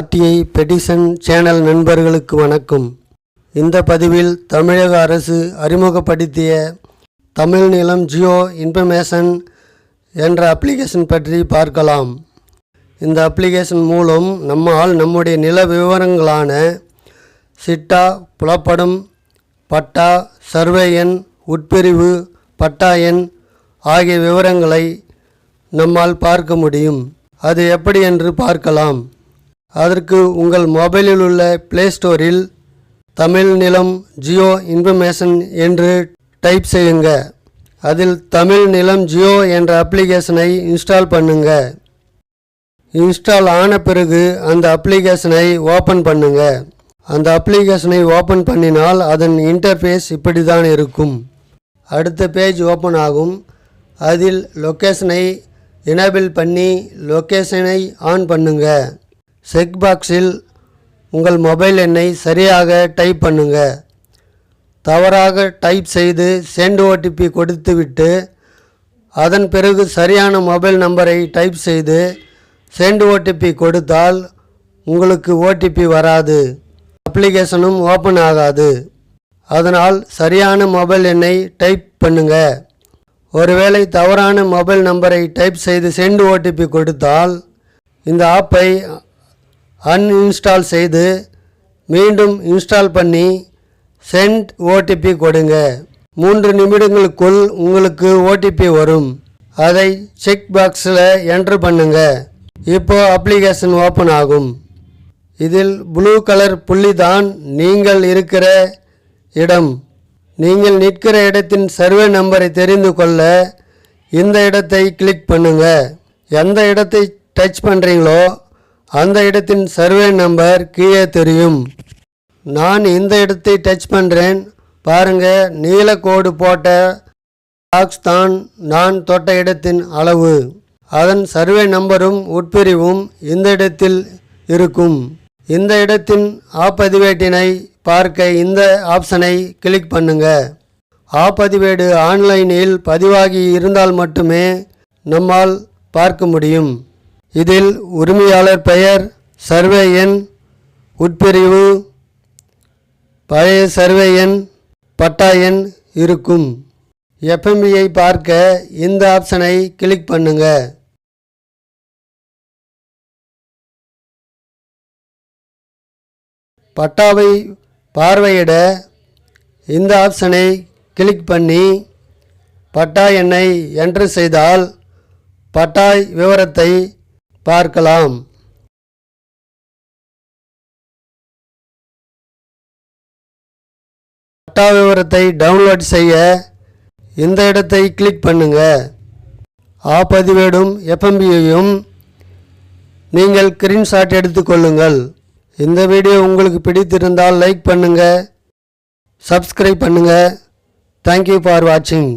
RTI பெடிசன் channel நண்பர்களுக்கு வணக்கம். இந்த பதிவில் தமிழக அரசு அறிமுகப்படுத்திய தமிழ் நிலம் ஜியோ இன்ஃபர்மேஷன் என்ற அப்ளிகேஷன் பற்றி பார்க்கலாம். இந்த அப்ளிகேஷன் மூலம் நம்மால் நம்முடைய நில விவரங்களான சிட்டா புலப்படும் பட்டா சர்வே எண் உட்பிரிவு பட்டா எண் ஆகிய விவரங்களை நம்மால் பார்க்க முடியும். அது எப்படி என்று பார்க்கலாம். அதற்கு உங்கள் மொபைலில் உள்ள ப்ளே ஸ்டோரில் தமிழ் நிலம் ஜியோ இன்ஃபர்மேஷன் என்று டைப் செய்யுங்க. அதில் தமிழ் நிலம் ஜியோ என்ற அப்ளிகேஷனை இன்ஸ்டால் பண்ணுங்க. இன்ஸ்டால் ஆன பிறகு அந்த அப்ளிகேஷனை ஓப்பன் பண்ணுங்க. அந்த அப்ளிகேஷனை ஓப்பன் பண்ணினால் அதன் இன்டர்ஃபேஸ் இப்படி தான் இருக்கும். அடுத்த பேஜ் ஓப்பன் ஆகும். அதில் லொக்கேஷனை எனேபிள் பண்ணி லொக்கேஷனை ஆன் பண்ணுங்கள் செக் பாக்ஸில் உங்கள் மொபைல் எண்ணை சரியாக டைப் பண்ணுங்க. தவறாக டைப் செய்து சென்ட் ஓடிபி கொடுத்துவிட்டு அதன் பிறகு சரியான மொபைல் நம்பரை டைப் செய்து சென்ட் ஓடிபி கொடுத்தால் உங்களுக்கு ஓடிபி வராது. அப்ளிகேஷனும் ஓப்பன் ஆகாது. அதனால் சரியான மொபைல் எண்ணை டைப் பண்ணுங்க. ஒருவேளை தவறான மொபைல் நம்பரை டைப் செய்து சென்ட் ஓடிபி கொடுத்தால் இந்த ஆப்பை அன்இன்ஸ்டால் செய்து மீண்டும் இன்ஸ்டால் பண்ணி சென்ட் ஓடிபி கொடுங்க. மூன்று நிமிடங்களுக்குள் உங்களுக்கு ஓடிபி வரும். அதை செக் பாக்ஸில் என்ட்ரு பண்ணுங்க. இப்போ அப்ளிகேஷன் ஓப்பன் ஆகும். இதில் ப்ளூ கலர் புள்ளி தான் நீங்கள் இருக்கிற இடம். நீங்கள் நிற்கிற இடத்தின் சர்வே நம்பரை தெரிந்து கொள்ள இந்த இடத்தை கிளிக் பண்ணுங்கள் எந்த இடத்தை டச் பண்ணுறீங்களோ அந்த இடத்தின் சர்வே நம்பர் கீழே தெரியும். நான் இந்த இடத்தை டச் பண்ணுறேன் பாருங்க நீலக்கோடு போட்ட பாக்ஸ் தான் நான் தொட்ட இடத்தின் அளவு. அதன் சர்வே நம்பரும் உட்பிரிவும் இந்த இடத்தில் இருக்கும். இந்த இடத்தின் ஆப்பதிவேட்டினை பார்க்க இந்த ஆப்ஷனை கிளிக் பண்ணுங்க. ஆப்பதிவேடு ஆன்லைனில் பதிவாகி இருந்தால் மட்டுமே நம்மால் பார்க்க முடியும். இதில் உரிமையாளர் பெயர் சர்வே எண் உட்பிரிவு பழைய சர்வே எண் பட்டா எண் இருக்கும். எஃப்எம்பியை பார்க்க இந்த ஆப்ஷனை கிளிக் பண்ணுங்க. பட்டாவை பார்வையிட இந்த ஆப்ஷனை கிளிக் பண்ணி பட்டா எண்ணை என்ட்ரு செய்தால் பட்டா விவரத்தை பார்க்கலாம். பட்டா விவரத்தை டவுன்லோட் செய்ய இந்த இடத்தை கிளிக் பண்ணுங்க. ஆப்பதிவேடும் எஃப்எம்பியையும் நீங்கள் ஸ்க்ரீன்ஷாட் எடுத்துக்கொள்ளுங்கள் இந்த வீடியோ உங்களுக்கு பிடித்திருந்தால் லைக் பண்ணுங்கள் சப்ஸ்கிரைப் பண்ணுங்கள் தேங்க்யூ ஃபார் வாட்சிங்